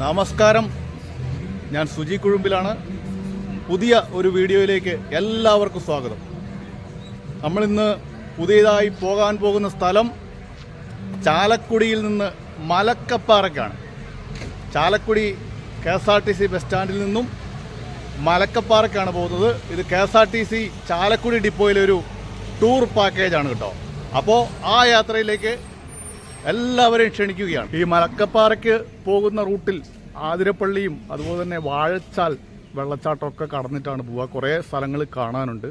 നമസ്കാരം. ഞാൻ സുജി കുഴുമ്പിലാണ്. പുതിയ ഒരു വീഡിയോയിലേക്ക് എല്ലാവർക്കും സ്വാഗതം. നമ്മളിന്ന് പുതിയതായി പോകാൻ പോകുന്ന സ്ഥലം ചാലക്കുടിയിൽ നിന്ന് മലക്കപ്പാറയ്ക്കാണ്. Chalakudy K S R T C bus സ്റ്റാൻഡിൽ നിന്നും മലക്കപ്പാറയ്ക്കാണ് പോകുന്നത്. ഇത് K S R T C Chalakudy ഡിപ്പോയിലൊരു tour പാക്കേജാണ് കേട്ടോ. അപ്പോൾ ആ യാത്രയിലേക്ക് എല്ലാവരെയും ക്ഷണിക്കുകയാണ്. ഈ മലക്കപ്പാറയ്ക്ക് പോകുന്ന റൂട്ടിൽ ആതിരപ്പള്ളിയും അതുപോലെ തന്നെ വാഴച്ചാൽ വെള്ളച്ചാട്ടമൊക്കെ കടന്നിട്ടാണ് പോവുക. കുറേ സ്ഥലങ്ങൾ കാണാനുണ്ട്.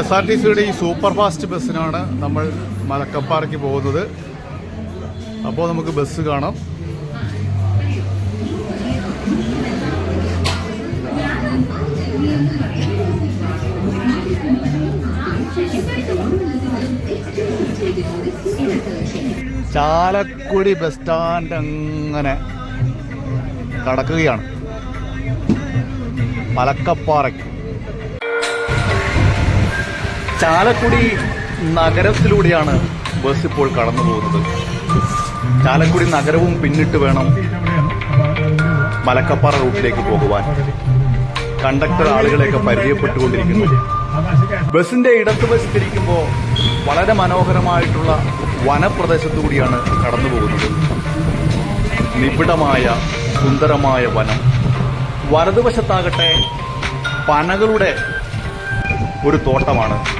എസ് ആർ ടി സിയുടെ ഈ സൂപ്പർ ഫാസ്റ്റ് ബസ്സിനാണ് നമ്മൾ മലക്കപ്പാറയ്ക്ക് പോകുന്നത്. അപ്പോൾ നമുക്ക് ബസ് കാണാം. ചാലക്കുടി ബസ് സ്റ്റാൻഡ് അങ്ങനെ കടക്കുകയാണ്. മലക്കപ്പാറയ്ക്ക്. ചാലക്കുടി നഗരത്തിലൂടെയാണ് ബസ് ഇപ്പോൾ കടന്നു പോകുന്നത്. ചാലക്കുടി നഗരവും പിന്നിട്ട് വേണം മലക്കപ്പാറ റൂട്ടിലേക്ക് പോകുവാൻ. കണ്ടക്ടർ ആളുകളെയൊക്കെ പരിചയപ്പെട്ടുകൊണ്ടിരിക്കുന്നു. ബസിന്റെ ഇടത്ത് ഇടതുവശത്തിരിക്കുമ്പോൾ വളരെ മനോഹരമായിട്ടുള്ള വനപ്രദേശത്തുകൂടിയാണ് കടന്നു പോകുന്നത്. നിബിഡമായ സുന്ദരമായ വനം. വലതുവശത്താകട്ടെ പനകളുടെ ഒരു തോട്ടമാണ്.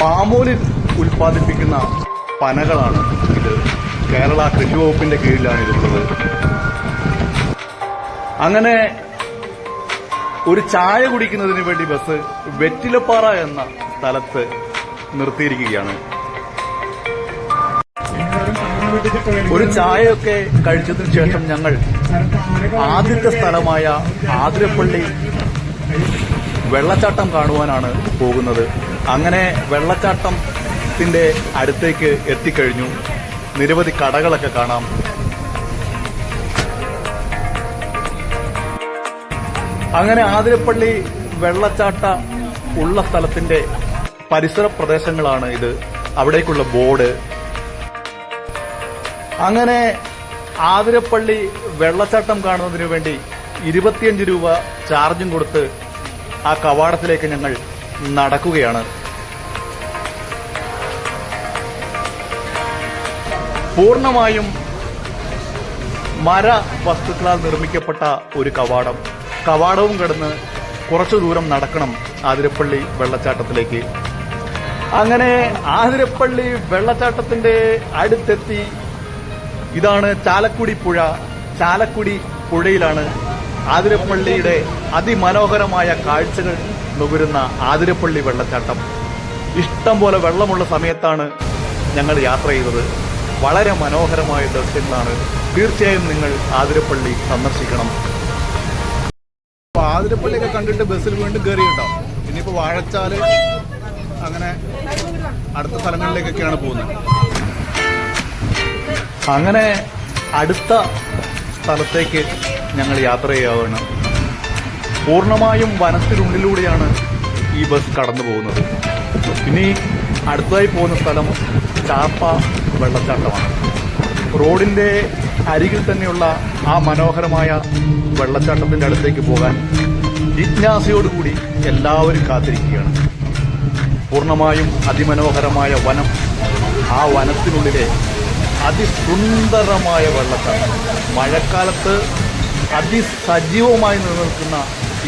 പാമോലിൽ ഉൽപ്പാദിപ്പിക്കുന്ന പനകളാണ് ഇത്. കേരള കൃഷി വകുപ്പിന്റെ കീഴിലാണ് ഇരുന്നത് അങ്ങനെ ഒരു ചായ കുടിക്കുന്നതിന് വേണ്ടി ബസ് വെറ്റിലപ്പാറ എന്ന സ്ഥലത്ത് നിർത്തിയിരിക്കുകയാണ്. ഒരു ചായയൊക്കെ കഴിച്ചതിന് ശേഷം ഞങ്ങൾ ആദ്യത്തെ സ്ഥലമായ ആതിരപ്പള്ളി വെള്ളച്ചാട്ടം കാണുവാനാണ് പോകുന്നത്. അങ്ങനെ വെള്ളച്ചാട്ടത്തിന്റെ അടുത്തേക്ക് എത്തിക്കഴിഞ്ഞു. നിരവധി കടകളൊക്കെ കാണാം. അങ്ങനെ ആതിരപ്പള്ളി വെള്ളച്ചാട്ട ഉള്ള സ്ഥലത്തിന്റെ പരിസര പ്രദേശങ്ങളാണ് ഇത്. അവിടേക്കുള്ള ബോർഡ്. അങ്ങനെ ആതിരപ്പള്ളി വെള്ളച്ചാട്ടം കാണുന്നതിനു വേണ്ടി ഇരുപത്തിയഞ്ച് രൂപ ചാർജും കൊടുത്ത് ആ കവാടത്തിലേക്ക് ഞങ്ങൾ നടക്കുകയാണ്. പൂർണമായും മര വസ്തുക്കളാൽ നിർമ്മിക്കപ്പെട്ട ഒരു കവാടം. കവാടവും കടന്ന് കുറച്ചു ദൂരം നടക്കണം ആതിരപ്പള്ളി വെള്ളച്ചാട്ടത്തിലേക്ക്. അങ്ങനെ ആതിരപ്പള്ളി വെള്ളച്ചാട്ടത്തിന്റെ അടുത്തെത്തി. ഇതാണ് ചാലക്കുടി പുഴ. ചാലക്കുടി പുഴയിലാണ് ആതിരപ്പള്ളിയുടെ അതിമനോഹരമായ കാഴ്ചകൾ നുകരുന്ന ആതിരപ്പള്ളി വെള്ളച്ചാട്ടം. ഇഷ്ടം പോലെ വെള്ളമുള്ള സമയത്താണ് ഞങ്ങൾ യാത്ര ചെയ്തത്. വളരെ മനോഹരമായ ദൃശ്യങ്ങളാണ്. തീർച്ചയായും നിങ്ങൾ ആതിരപ്പള്ളി സന്ദർശിക്കണം. ആതിരപ്പള്ളിയൊക്കെ കണ്ടിട്ട് ബസ്സിൽ വീണ്ടും കയറിയിട്ടുണ്ടാവും ഇനിയിപ്പോ വാഴച്ചാൽ അങ്ങനെ അടുത്ത സ്ഥലങ്ങളിലേക്കൊക്കെയാണ് പോകുന്നത്. അങ്ങനെ അടുത്ത സ്ഥലത്തേക്ക് ഞങ്ങൾ യാത്ര ചെയ്യാവുകയാണ് പൂർണമായും വനത്തിനുള്ളിലൂടെയാണ് ഈ ബസ് കടന്നു പോകുന്നത്. ഇനി അടുത്തതായി പോകുന്ന സ്ഥലം ചാപ്പ വെള്ളച്ചാട്ടമാണ്. റോഡിന്റെ അരികിൽ തന്നെയുള്ള ആ മനോഹരമായ വെള്ളച്ചാട്ടത്തിന്റെ അടുത്തേക്ക് പോകാൻ ജിജ്ഞാസയോടുകൂടി എല്ലാവരും കാത്തിരിക്കുകയാണ്. പൂർണമായും അതിമനോഹരമായ വനം ആ വനത്തിനുള്ളിലെ അതിസുന്ദരമായ വെള്ളച്ചാട്ടം. മഴക്കാലത്ത് അതിസജീവമായി നിലനിൽക്കുന്ന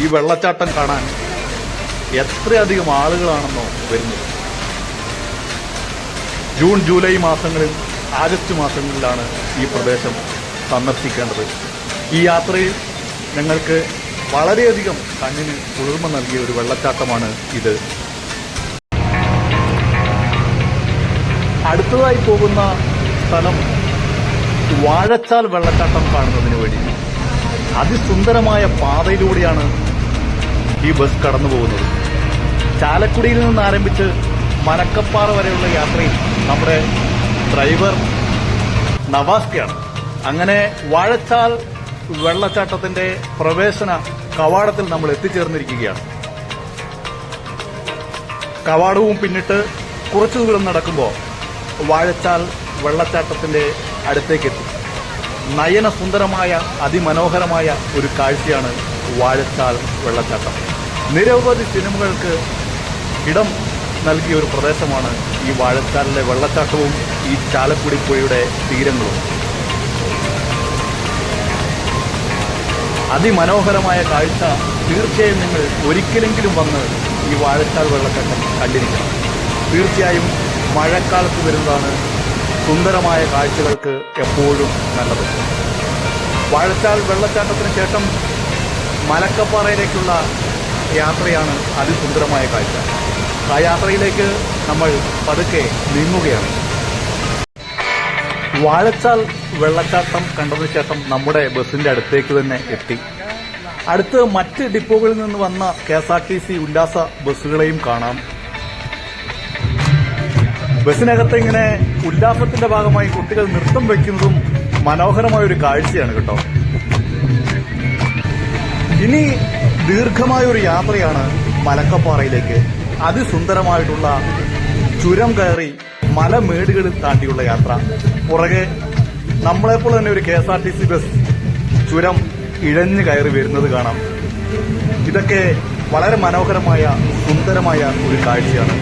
ഈ വെള്ളച്ചാട്ടം കാണാൻ എത്രയധികം ആളുകളാണെന്നോ വരുന്നത് ജൂൺ ജൂലൈ മാസങ്ങളിൽ ആഗസ്റ്റ് മാസങ്ങളിലാണ് ഈ പ്രദേശം സന്ദർശിക്കേണ്ടത്. ഈ യാത്രയിൽ ഞങ്ങൾക്ക് വളരെയധികം കണ്ണിന് കുളിർമ നൽകിയ ഒരു വെള്ളച്ചാട്ടമാണ് ഇത്. അടുത്തതായി പോകുന്ന സ്ഥലം വാഴച്ചാൽ വെള്ളച്ചാട്ടം കാണുന്നതിന് വേണ്ടി. അതിസുന്ദരമായ പാതയിലൂടെയാണ് ഈ ബസ് കടന്നു പോകുന്നത്. ചാലക്കുടിയിൽ നിന്ന് ആരംഭിച്ച് മനക്കപ്പാറ വരെയുള്ള യാത്രയിൽ നമ്മുടെ ഡ്രൈവർ നവാസ്കയാണ്. അങ്ങനെ വാഴച്ചാൽ വെള്ളച്ചാട്ടത്തിന്റെ പ്രവേശന കവാടത്തിൽ നമ്മൾ എത്തിച്ചേർന്നിരിക്കുകയാണ്. കവാടവും പിന്നിട്ട് കുറച്ചു ദൂരം നടക്കുമ്പോൾ വാഴച്ചാൽ വെള്ളച്ചാട്ടത്തിന്റെ അടുത്തേക്ക് എത്തി നയന സുന്ദരമായ അതിമനോഹരമായ ഒരു കാഴ്ചയാണ് വാഴച്ചാൽ വെള്ളച്ചാട്ടം. നിരവധി സിനിമകൾക്ക് ഇടം നൽകിയ ഒരു പ്രദേശമാണ് ഈ വാഴച്ചാലിലെ വെള്ളച്ചാട്ടവും ഈ ചാലക്കുടി പുഴയുടെ തീരങ്ങളും. അതിമനോഹരമായ കാഴ്ച തീർച്ചയായും നിങ്ങൾ ഒരിക്കലെങ്കിലും വന്ന് ഈ വാഴച്ചാൽ വെള്ളച്ചാട്ടം കണ്ടിരിക്കണം. തീർച്ചയായും മഴക്കാലത്ത് വരുന്നതാണ് സുന്ദരമായ കാഴ്ചകൾക്ക് എപ്പോഴും നല്ലത്. വാഴച്ചാൽ വെള്ളച്ചാട്ടത്തിന് ശേഷം മലക്കപ്പാറയിലേക്കുള്ള യാത്രയാണ് അതിസുന്ദരമായ കാഴ്ച. ആ യാത്രയിലേക്ക് നമ്മൾ പതുക്കെ നീങ്ങുകയാണ്. വാഴച്ചാൽ വെള്ളച്ചാട്ടം കണ്ടതിന് ശേഷം നമ്മുടെ ബസിന്റെ അടുത്തേക്ക് തന്നെ എത്തി. അടുത്ത് മറ്റ് ഡിപ്പോകളിൽ നിന്ന് വന്ന K S R T C ഉല്ലാസ ബസ്സുകളെയും കാണാം. ബസ്സിനകത്ത് ഇങ്ങനെ ഉല്ലാസത്തിന്റെ ഭാഗമായി കുട്ടികൾ നൃത്തം വെക്കുന്നതും മനോഹരമായ ഒരു കാഴ്ചയാണ് കേട്ടോ. ഇനി ദീർഘമായ ഒരു യാത്രയാണ് മലക്കപ്പാറയിലേക്ക്. അതിസുന്ദരമായിട്ടുള്ള ചുരം കയറി മലമേടുകളിൽ താണ്ടിയുള്ള യാത്ര. പുറകെ നമ്മളെപ്പോലെ തന്നെ ഒരു K S R T C bus ചുരം ഇഴഞ്ഞു കയറി വരുന്നത് കാണാം. ഇതൊക്കെ വളരെ മനോഹരമായ സുന്ദരമായ ഒരു കാഴ്ചയാണ്.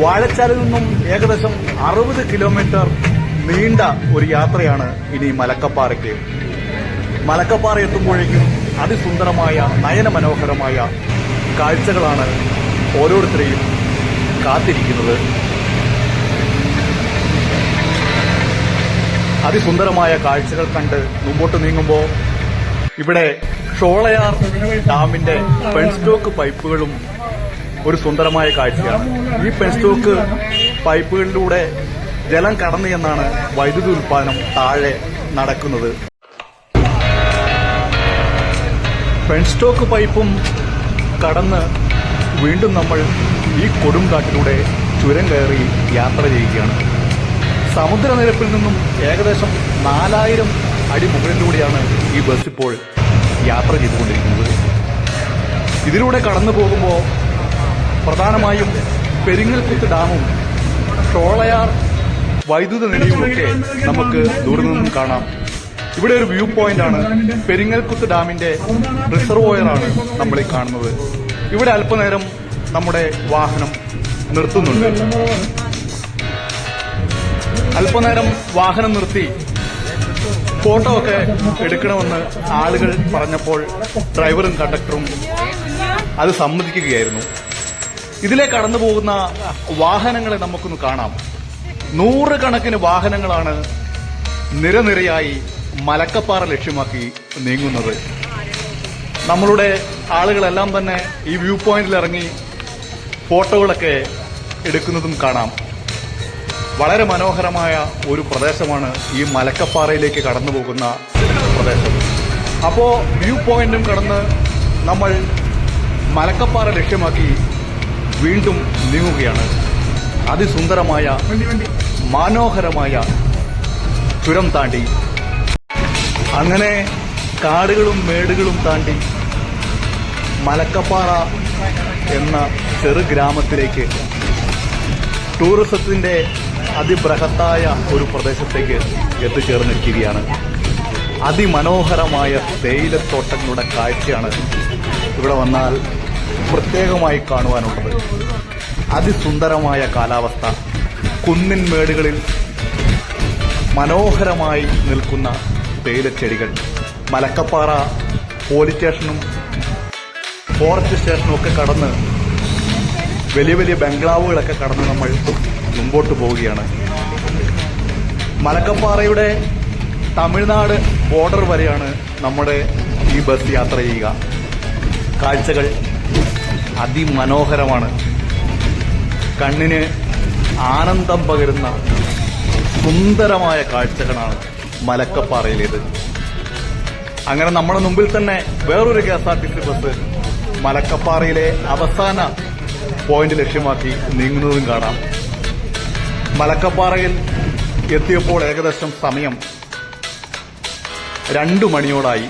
വാഴച്ചാലിൽ നിന്നും ഏകദേശം അറുപത് കിലോമീറ്റർ നീണ്ട ഒരു യാത്രയാണ് ഇനി മലക്കപ്പാറയ്ക്ക്. മലക്കപ്പാറ എത്തുമ്പോഴേക്കും അതിസുന്ദരമായ നയനമനോഹരമായ കാഴ്ചകളാണ് ഓരോരുത്തരെയും കാത്തിരിക്കുന്നത്. അതിസുന്ദരമായ കാഴ്ചകൾ കണ്ട് മുമ്പോട്ട് നീങ്ങുമ്പോൾ ഇവിടെ ഷോളയാർ ഡാമിന്റെ പെൺസ്റ്റോക്ക് പൈപ്പുകളും ഒരു സുന്ദരമായ കാഴ്ചയാണ്. ഈ പെൻസ്റ്റോക്ക് പൈപ്പുകളിലൂടെ ജലം കടന്നു എന്നാണ് വൈദ്യുതി ഉൽപാദനം താഴെ നടക്കുന്നത്. പെൻസ്റ്റോക്ക് പൈപ്പും കടന്ന് വീണ്ടും നമ്മൾ ഈ കൊടുങ്കാട്ടിലൂടെ ചുരം കയറി യാത്ര ചെയ്യുകയാണ്. സമുദ്രനിരപ്പിൽ നിന്നും ഏകദേശം നാലായിരം അടി മുകളിലൂടെയാണ് ഈ ബസ് ഇപ്പോൾ യാത്ര ചെയ്തുകൊണ്ടിരിക്കുന്നത്. ഇതിലൂടെ കടന്നു പോകുമ്പോൾ പ്രധാനമായും പെരിങ്ങൽകുത്ത് ഡാമും ഷോളയാർ വൈദ്യുത നിലയുമൊക്കെ നമുക്ക് ദൂരെ നിന്നും കാണാം. ഇവിടെ ഒരു വ്യൂ പോയിന്റ് ആണ്. പെരിങ്ങൽകുത്ത് ഡാമിന്റെ റിസർവോയറാണ് നമ്മൾ ഈ കാണുന്നത്. ഇവിടെ അല്പനേരം നമ്മുടെ വാഹനം നിർത്തുന്നുണ്ട്. അല്പനേരം വാഹനം നിർത്തി ഫോട്ടോ ഒക്കെ എടുക്കണമെന്ന് ആളുകൾ പറഞ്ഞപ്പോൾ ഡ്രൈവറും കണ്ടക്ടറും അത് സമ്മതിക്കുകയായിരുന്നു. ഇതിലെ കടന്നു പോകുന്ന വാഹനങ്ങളെ നമുക്കൊന്ന് കാണാം. നൂറുകണക്കിന് വാഹനങ്ങളാണ് നിരനിരയായി മലക്കപ്പാറ ലക്ഷ്യമാക്കി നീങ്ങുന്നത്. നമ്മളുടെ ആളുകളെല്ലാം തന്നെ ഈ വ്യൂ പോയിന്റിൽ ഇറങ്ങി ഫോട്ടോകളൊക്കെ എടുക്കുന്നതും കാണാം. വളരെ മനോഹരമായ ഒരു പ്രദേശമാണ് ഈ മലക്കപ്പാറയിലേക്ക് കടന്നു പോകുന്ന പ്രദേശം. അപ്പോൾ വ്യൂ പോയിന്റും കടന്ന് നമ്മൾ മലക്കപ്പാറ ലക്ഷ്യമാക്കി വീണ്ടും നീങ്ങുകയാണ്. അതിസുന്ദരമായ മനോഹരമായ ചുരം താണ്ടി. അങ്ങനെ കാടുകളും മേടുകളും താണ്ടി മലക്കപ്പാറ എന്ന ചെറു ഗ്രാമത്തിലേക്ക് ടൂറിസത്തിന്റെ അതിബൃഹത്തായ ഒരു പ്രദേശത്തേക്ക് എത്തിച്ചേർന്നിരിക്കുകയാണ്. അതിമനോഹരമായ തേയിലത്തോട്ടങ്ങളുടെ കാഴ്ചയാണ് ഇവിടെ വന്നാൽ പ്രത്യേകമായി കാണുവാനുള്ളത്. അതിസുന്ദരമായ കാലാവസ്ഥ കുന്നിൻ മേടുകളിൽ മനോഹരമായി നിൽക്കുന്ന തേയിലച്ചെടികൾ മലക്കപ്പാറ പോലീസ് സ്റ്റേഷനും ഫോറസ്റ്റ് സ്റ്റേഷനും ഒക്കെ കടന്ന് വലിയ വലിയ ബംഗ്ലാവുകളൊക്കെ കടന്ന് നമ്മൾ മുമ്പോട്ട് പോവുകയാണ്. മലക്കപ്പാറയുടെ തമിഴ്നാട് ബോർഡർ വരെയാണ് നമ്മുടെ ഈ ബസ് യാത്ര ചെയ്യുക. കാഴ്ചകൾ അതിമനോഹരമാണ്. കണ്ണിന് ആനന്ദം പകരുന്ന സുന്ദരമായ കാഴ്ചകളാണ് മലക്കപ്പാറയിലേത്. അങ്ങനെ നമ്മുടെ മുമ്പിൽ തന്നെ വേറൊരു K S R T C bus മലക്കപ്പാറയിലെ അവസാന പോയിന്റ് ലക്ഷ്യമാക്കി നീങ്ങുന്നതും കാണാം. മലക്കപ്പാറയിൽ എത്തിയപ്പോൾ ഏകദേശം സമയം രണ്ടു മണിയോടായി.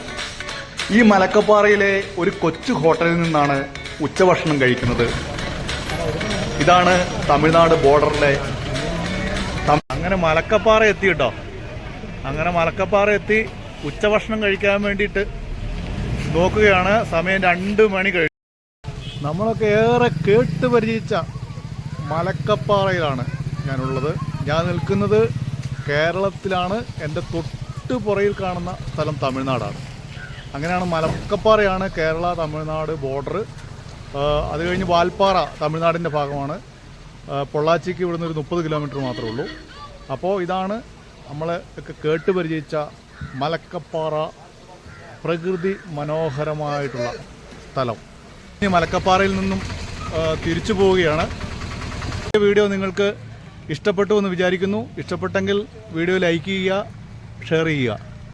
ഈ മലക്കപ്പാറയിലെ ഒരു കൊച്ചു ഹോട്ടലിൽ നിന്നാണ് ഉച്ചഭക്ഷണം കഴിക്കുന്നത്. ഇതാണ് തമിഴ്നാട് ബോർഡറിലെ അങ്ങനെ മലക്കപ്പാറ എത്തി കേട്ടോ അങ്ങനെ മലക്കപ്പാറ എത്തി ഉച്ചഭക്ഷണം കഴിക്കാൻ വേണ്ടിയിട്ട് നോക്കുകയാണ്. സമയം രണ്ട് മണി കഴിഞ്ഞു നമ്മളൊക്കെ ഏറെ കേട്ട് പരിചയിച്ച മലക്കപ്പാറയിലാണ് ഞാനുള്ളത്. ഞാൻ നിൽക്കുന്നത് കേരളത്തിലാണ്. എന്റെ തൊട്ട് പുറയിൽ കാണുന്ന സ്ഥലം തമിഴ്നാടാണ്. അങ്ങനെയാണ് മലക്കപ്പാറയാണ് കേരള തമിഴ്നാട് ബോർഡർ അത് കഴിഞ്ഞ് വാൽപ്പാറ തമിഴ്നാടിന്റെ ഭാഗമാണ്. പൊള്ളാച്ചിക്ക് ഇവിടുന്ന് ഒരു മുപ്പത് കിലോമീറ്റർ മാത്രമേ ഉള്ളൂ. അപ്പോൾ ഇതാണ് നമ്മൾ ഒക്കെ കേട്ട് പരിചയിച്ച മലക്കപ്പാറ പ്രകൃതി മനോഹരമായിട്ടുള്ള സ്ഥലം. ഇനി മലക്കപ്പാറയിൽ നിന്നും തിരിച്ചു പോവുകയാണ്. ഈ വീഡിയോ നിങ്ങൾക്ക് ഇഷ്ടപ്പെട്ടു എന്ന് വിചാരിക്കുന്നു. ഇഷ്ടപ്പെട്ടെങ്കിൽ വീഡിയോ ലൈക്ക് ചെയ്യുക ഷെയർ ചെയ്യുക.